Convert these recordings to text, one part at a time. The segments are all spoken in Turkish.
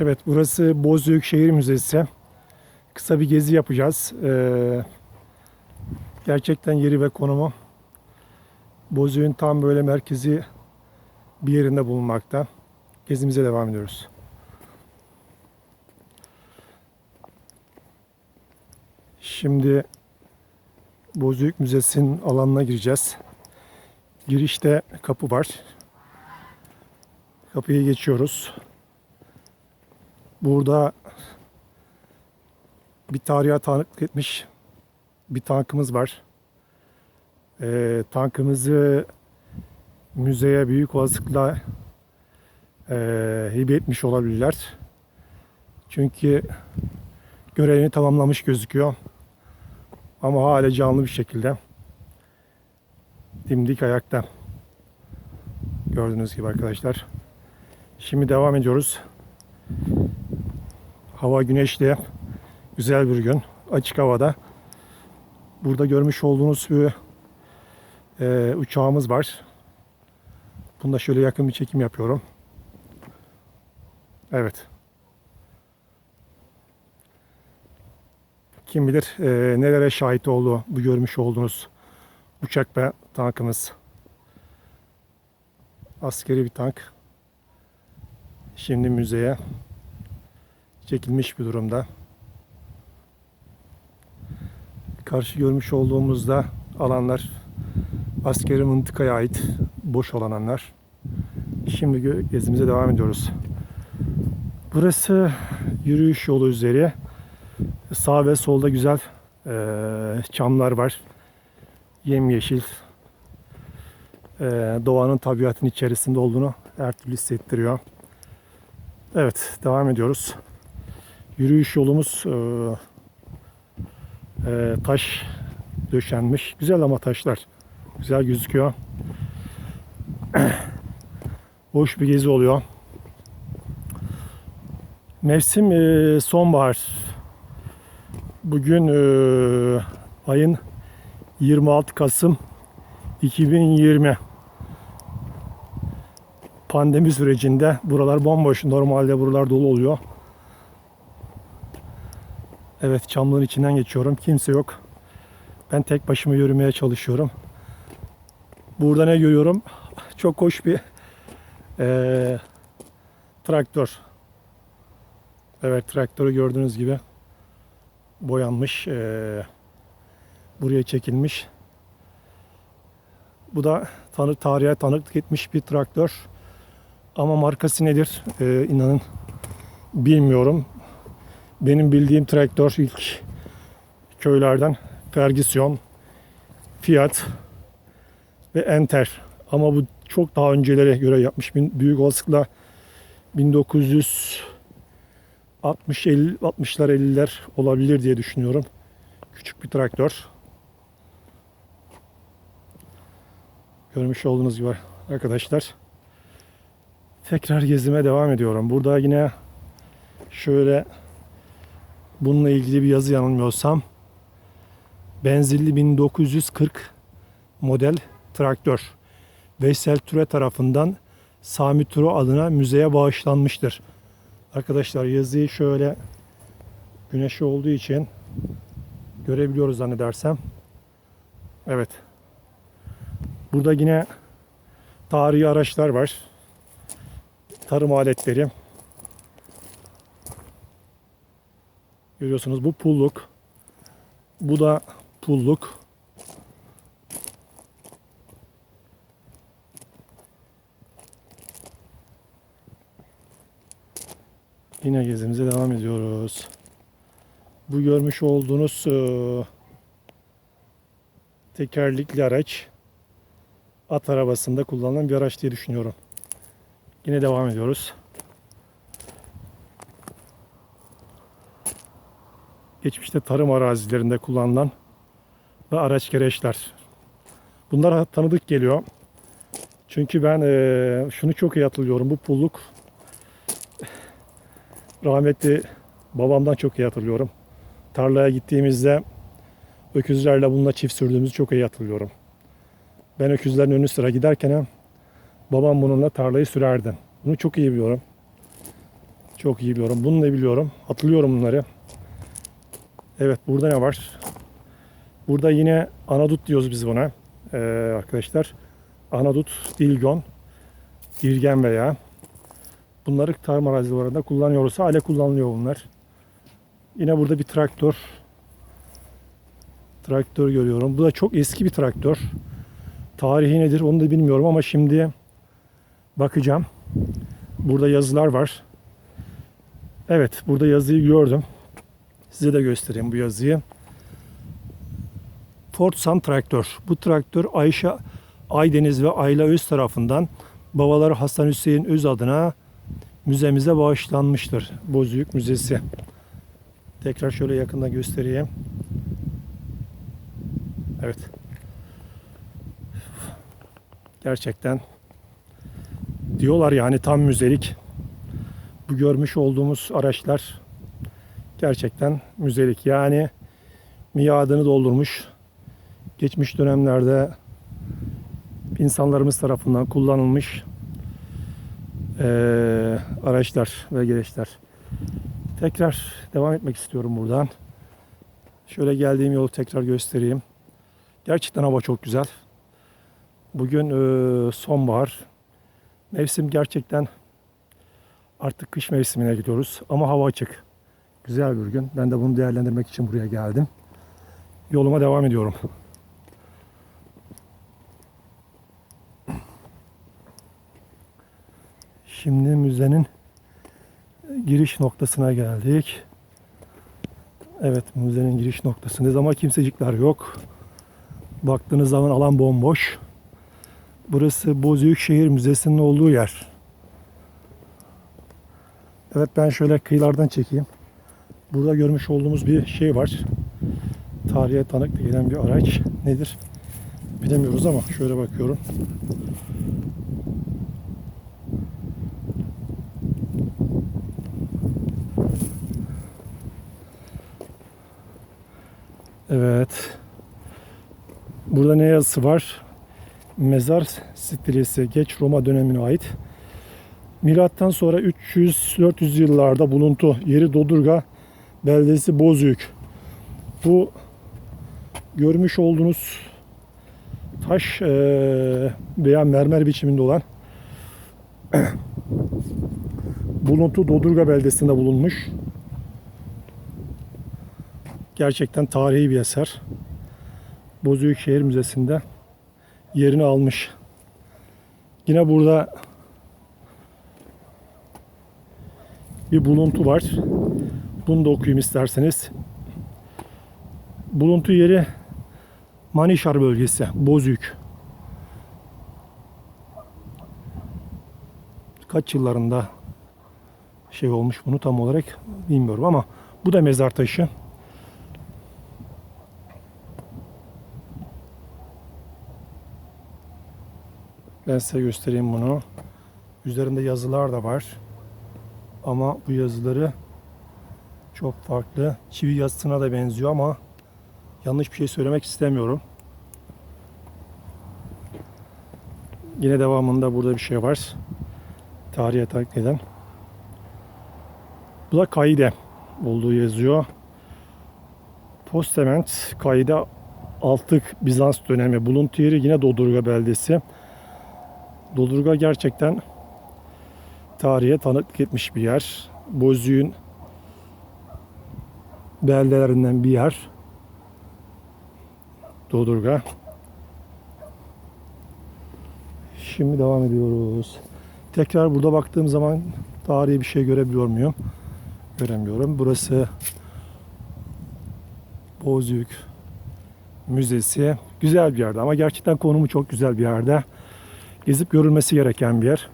Evet burası Bozüyük Şehir Müzesi. Kısa bir gezi yapacağız. Ee, gerçekten yeri ve konumu Bozüyük'ün tam böyle merkezi bir yerinde bulunmakta. Gezimize devam ediyoruz. Şimdi Bozüyük Müzesi'nin alanına gireceğiz. Girişte kapı var. Kapıyı geçiyoruz. Burada bir tarihe tanıklık etmiş bir tankımız var. Ee, tankımızı müzeye büyük olasılıkla e, hibe etmiş olabilirler. Çünkü görevini tamamlamış gözüküyor. Ama hala canlı bir şekilde dimdik ayakta. Gördüğünüz gibi arkadaşlar. Şimdi devam ediyoruz. Hava güneşli. Güzel bir gün. Açık havada. Burada görmüş olduğunuz bir e, uçağımız var. Bunda şöyle yakın bir çekim yapıyorum. Evet. Kim bilir e, nelere şahit oldu bu görmüş olduğunuz uçak ve tankımız. Askeri bir tank. Şimdi müzeye çekilmiş bir durumda. Karşı görmüş olduğumuzda alanlar askeri mıntıkaya ait boş olanlar. Şimdi gö- gezimize devam ediyoruz. Burası yürüyüş yolu üzeri. Sağ ve solda güzel eee, çamlar var. Yemyeşil. Eee doğanın tabiatın içerisinde olduğunu her türlü hissettiriyor. Evet, devam ediyoruz. Yürüyüş yolumuz eee, eee, taş döşenmiş. Güzel ama taşlar. Güzel gözüküyor. Hoş bir gezi oluyor. Mevsim eee, sonbahar. Bugün eee, ayın 26 Kasım 2020 pandemi sürecinde buralar bomboş. Normalde buralar dolu oluyor. Evet çamlığın içinden geçiyorum. Kimse yok. Ben tek başıma yürümeye çalışıyorum. Burada ne görüyorum? Çok hoş bir eee, traktör. Evet traktörü gördüğünüz gibi boyanmış. eee, buraya çekilmiş. Bu da tanı tarihe tanıklık etmiş bir traktör. Ama markası nedir? Ee, inanın bilmiyorum. Benim bildiğim traktör ilk köylerden Ferguson, Fiat ve Enter. Ama bu çok daha öncelere göre yapmış. Büyük olasılıkla 1960 50 60'lar 50'ler olabilir diye düşünüyorum. Küçük bir traktör. Görmüş olduğunuz gibi arkadaşlar. Tekrar gezime devam ediyorum. Burada yine şöyle bununla ilgili bir yazı yanılmıyorsam benzinli 1940 model traktör Veysel Türe tarafından Sami Turo adına müzeye bağışlanmıştır. Arkadaşlar yazıyı şöyle güneşi olduğu için görebiliyoruz zannedersem. Evet. Burada yine tarihi araçlar var. Tarım aletleri. Görüyorsunuz bu pulluk. Bu da pulluk. Yine gezimize devam ediyoruz. Bu görmüş olduğunuz eee, tekerlekli araç at arabasında kullanılan bir araç diye düşünüyorum. Yine devam ediyoruz. Geçmişte tarım arazilerinde kullanılan ve araç gereçler. Bunlar tanıdık geliyor. Çünkü ben eee, şunu çok iyi hatırlıyorum. Bu pulluk rahmetli babamdan çok iyi hatırlıyorum. Tarlaya gittiğimizde öküzlerle bununla çift sürdüğümüzü çok iyi hatırlıyorum. Ben öküzlerin önü sıra giderken babam bununla tarlayı sürerdi. Bunu çok iyi biliyorum. Çok iyi biliyorum. Bunu da biliyorum. Hatırlıyorum bunları. Evet burada ne var? Burada yine anadut diyoruz biz buna. Ee, arkadaşlar. Anadut, dilgon, dirgen veya bunları tarım arazilerinde kullanıyoruz. Hala kullanılıyor bunlar. Yine burada bir traktör. Traktör görüyorum. Bu da çok eski bir traktör. Tarihi nedir onu da bilmiyorum ama şimdi bakacağım. Burada yazılar var. Evet, burada yazıyı gördüm. Size de göstereyim bu yazıyı. Ford Sun traktör. Bu traktör Ayşe Aydeniz ve Ayla Öz tarafından babaları Hasan Hüseyin Öz adına müzemize bağışlanmıştır. Bozüyük Müzesi. Tekrar şöyle yakından göstereyim. Evet. Gerçekten diyorlar yani tam müzelik. Bu görmüş olduğumuz araçlar gerçekten müzelik. Yani miadını doldurmuş. Geçmiş dönemlerde insanlarımız tarafından kullanılmış eee, araçlar ve gereçler. Tekrar devam etmek istiyorum buradan. Şöyle geldiğim yolu tekrar göstereyim. Gerçekten hava çok güzel. Bugün eee, sonbahar. Mevsim gerçekten artık kış mevsimine gidiyoruz ama hava açık. Güzel bir gün. Ben de bunu değerlendirmek için buraya geldim. Yoluma devam ediyorum. Şimdi müzenin giriş noktasına geldik. Evet müzenin giriş noktasındayız ama kimsecikler yok. Baktığınız zaman alan bomboş. Burası Bozüyükşehir Müzesi'nin olduğu yer. Evet ben şöyle kıyılardan çekeyim. Burada görmüş olduğumuz bir şey var. Tarihe tanık gelen bir araç. Nedir? Bilemiyoruz ama şöyle bakıyorum. Evet. Burada ne yazısı var? Mezar stilesi geç Roma dönemine ait. Milattan sonra 300-400 yıllarda buluntu yeri Dodurga beldesi Bozüyük. Bu görmüş olduğunuz taş eee, veya mermer biçiminde olan buluntu Dodurga beldesinde bulunmuş. Gerçekten tarihi bir eser. Bozüyük Şehir Müzesi'nde yerini almış. Yine burada bir buluntu var. Bunu da okuyayım isterseniz. Buluntu yeri Manişar bölgesi, Bozüyük. Kaç yıllarında şey olmuş bunu tam olarak bilmiyorum ama bu da mezar taşı. Ben size göstereyim bunu. Üzerinde yazılar da var. Ama bu yazıları çok farklı. Çivi yazısına da benziyor ama yanlış bir şey söylemek istemiyorum. Yine devamında burada bir şey var. Tarihe takip eden. Bu da kaide olduğu yazıyor. Postement kaide Altık Bizans dönemi buluntu yeri yine Dodurga beldesi. Dodurga gerçekten tarihe tanıklık etmiş bir yer. Bozüyük'ün beldelerinden bir yer. Dodurga. Şimdi devam ediyoruz. Tekrar burada baktığım zaman tarihi bir şey görebiliyor muyum? Göremiyorum. Burası Bozüyük Müzesi. Güzel bir yerde ama gerçekten konumu çok güzel bir yerde. Gezip görülmesi gereken bir yer.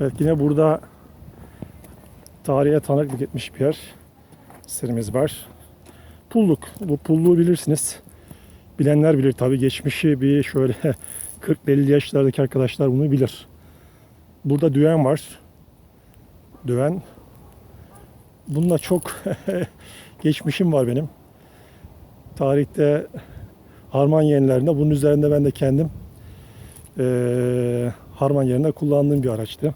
Evet yine burada tarihe tanıklık etmiş bir yer. Sırımız var. Pulluk. Bu pulluğu bilirsiniz. Bilenler bilir tabii geçmişi bir şöyle 40-50 yaşlardaki arkadaşlar bunu bilir. Burada düven var. Düven. Bununla çok geçmişim var benim. Tarihte harman yenilerinde. Bunun üzerinde ben de kendim eee harman yerine kullandığım bir araçtı.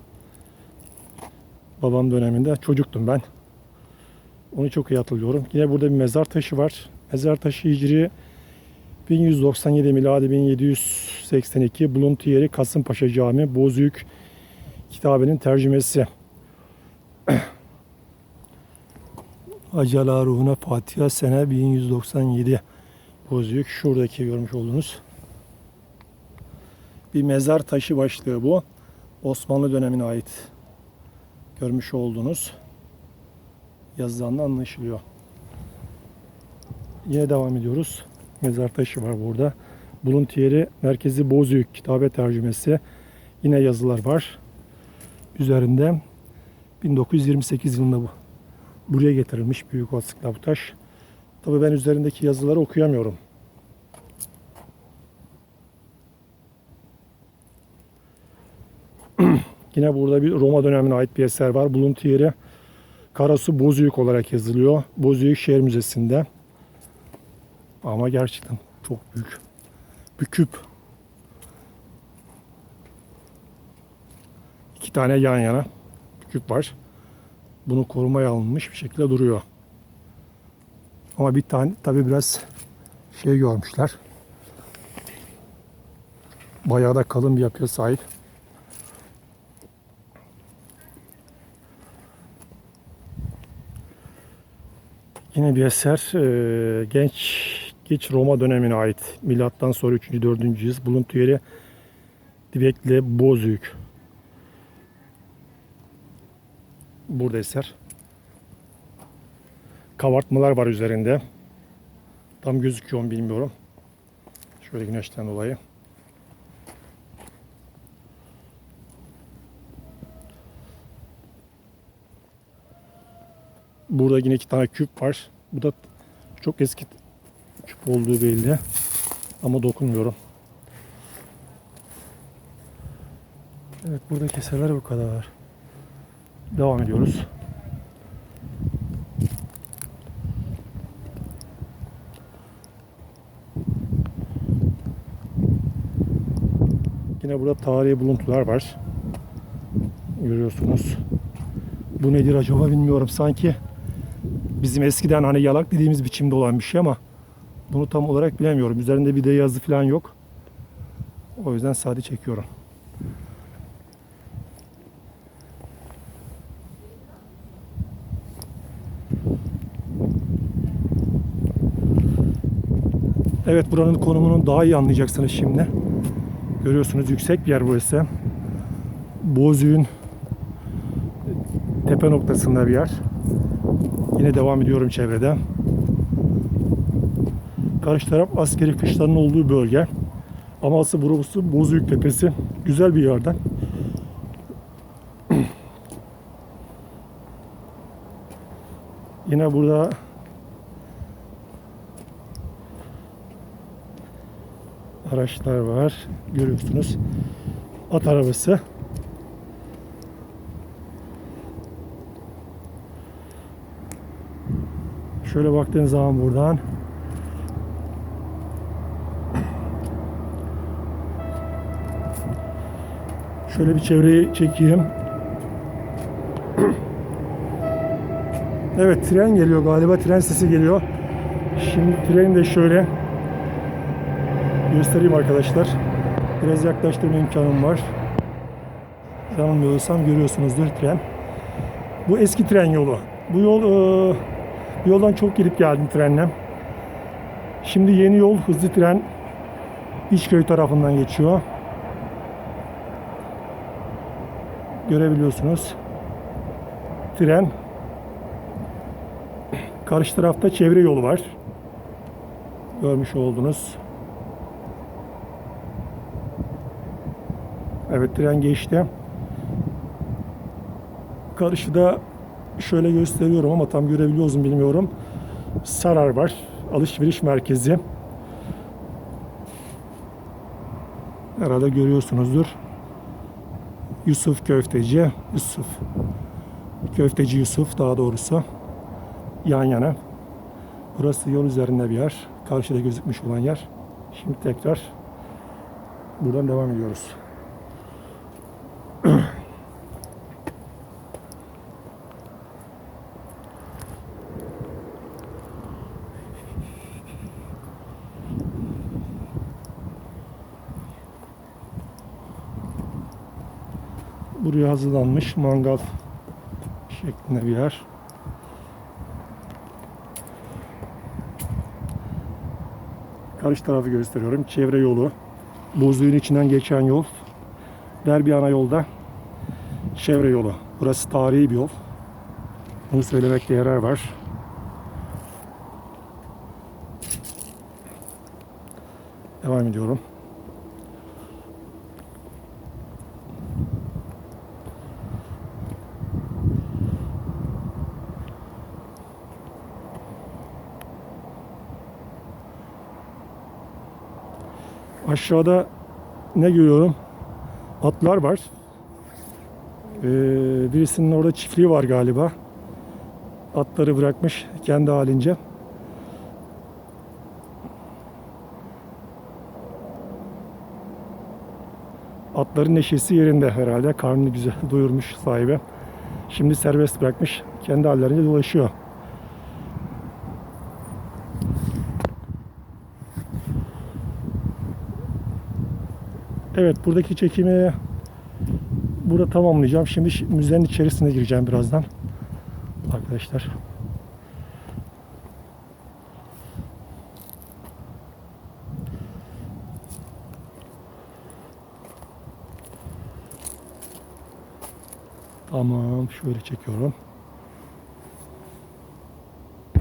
Babam döneminde çocuktum ben. Onu çok iyi hatırlıyorum. Yine burada bir mezar taşı var. Mezar taşı Hicri 1197 miladi 1782 buluntu yeri Kasımpaşa Camii Bozüyük kitabının tercümesi. Acala ruhuna Fatiha sene 1197 Bozüyük şuradaki görmüş olduğunuz bir mezar taşı başlığı bu. Osmanlı dönemine ait görmüş olduğunuz yazıdan da anlaşılıyor. Yine devam ediyoruz. Mezar taşı var burada. Buluntu yeri merkezi Bozüyük kitabe tercümesi. Yine yazılar var. Üzerinde 1928 yılında bu buraya getirilmiş büyük olasılıkla bu taş. Tabii ben üzerindeki yazıları okuyamıyorum. Yine burada bir Roma dönemine ait bir eser var. Buluntu yeri Karasu Bozüyük olarak yazılıyor. Bozüyük Şehir Müzesi'nde. Ama gerçekten çok büyük. Bir küp. İki tane yan yana bir küp var. Bunu korumaya alınmış bir şekilde duruyor. Ama bir tane tabi biraz şey görmüşler. Bayağı da kalın bir yapıya sahip. Yine bir eser e, genç geç Roma dönemine ait. Milattan sonra 3. 4. yüzyıl buluntu yeri Dibekli Bozüyük. Burada eser. Kabartmalar var üzerinde. Tam gözüküyor mu bilmiyorum. Şöyle güneşten dolayı. Burada yine iki tane küp var. Bu da çok eski küp olduğu belli. Ama dokunmuyorum. Evet buradaki eserler bu kadar. Devam ediyoruz. Yine burada tarihi buluntular var. Görüyorsunuz. Bu nedir acaba bilmiyorum. Sanki bizim eskiden hani yalak dediğimiz biçimde olan bir şey ama bunu tam olarak bilemiyorum. Üzerinde bir de yazı falan yok. O yüzden sade çekiyorum. Evet buranın konumunu daha iyi anlayacaksınız şimdi. Görüyorsunuz yüksek bir yer burası. Bozüyük'ün tepe noktasında bir yer. Yine devam ediyorum çevrede. Karşı taraf askeri kışların olduğu bölge. Ama asıl burası Bozüyük Tepesi. Güzel bir yerden. Yine burada araçlar var. Görüyorsunuz. At arabası. Şöyle baktığınız zaman buradan Şöyle bir çevreyi çekeyim. Evet tren geliyor galiba tren sesi geliyor. Şimdi treni de şöyle göstereyim arkadaşlar. Biraz yaklaştırma imkanım var. Yanılmıyorsam görüyorsunuzdur tren. Bu eski tren yolu. Bu yol e, yoldan çok gidip geldim trenle. Şimdi yeni yol hızlı tren İçköy tarafından geçiyor. Görebiliyorsunuz. Tren. Karşı tarafta çevre yolu var. Görmüş oldunuz. Evet tren geçti. Karşıda şöyle gösteriyorum ama tam görebiliyoruz mu bilmiyorum. Sarar var. Alışveriş merkezi. Herhalde görüyorsunuzdur. Yusuf Köfteci. Yusuf. Köfteci Yusuf daha doğrusu. Yan yana. Burası yol üzerinde bir yer. Karşıda gözükmüş olan yer. Şimdi tekrar buradan devam ediyoruz. Hazırlanmış mangal şeklinde bir yer. Karşı tarafı gösteriyorum. Çevre yolu. Buzluğun içinden geçen yol. Derbi ana yolda çevre yolu. Burası tarihi bir yol. Bunu söylemekte yarar var. Devam ediyorum. Aşağıda ne görüyorum? Atlar var. Ee, birisinin orada çiftliği var galiba. Atları bırakmış kendi halince. Atların neşesi yerinde herhalde. Karnını güzel doyurmuş sahibi. Şimdi serbest bırakmış. Kendi hallerince dolaşıyor. Evet buradaki çekimi burada tamamlayacağım. Şimdi şi- müzenin içerisine gireceğim birazdan. Arkadaşlar. Tamam şöyle çekiyorum.